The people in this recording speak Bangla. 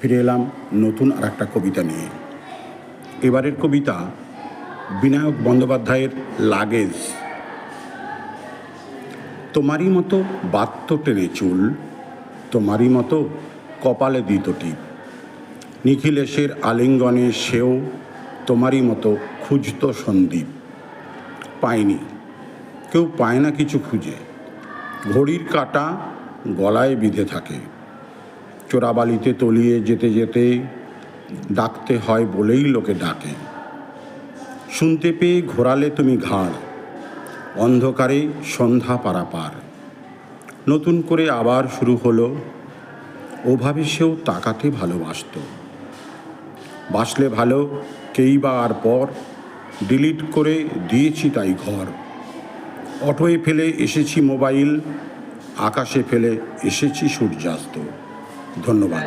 ফিরে এলাম নতুন আর একটা কবিতা নিয়ে। এবারের কবিতা বিনায়ক বন্দ্যোপাধ্যায়ের লাগেজ। তোমারই মতো বাত্য টেনে চুল, তোমারই মতো কপালে দিত টিপ। নিখিলেশের আলিঙ্গনে সেও তোমারই মতো খুঁজত সন্দীপ। পায়নি, কেউ পায় না কিছু খুঁজে। ঘড়ির কাঁটা গলায় বিঁধে থাকে। চোরাবালিতে তলিয়ে যেতে যেতে ডাকতে হয় বলেই লোকে ডাকে। শুনতে পেয়ে ঘোরালে তুমি ঘাড়, অন্ধকারে সন্ধ্যা পারাপার। নতুন করে আবার শুরু হলো, ওভাবে সেও তাকাতে ভালোবাসত। বাসলে ভালো, কেই বা আর পর, ডিলিট করে দিয়েছি তাই ঘর। অটোয় ফেলে এসেছি মোবাইল, আকাশে ফেলে এসেছি সূর্যাস্ত। ধন্যবাদ।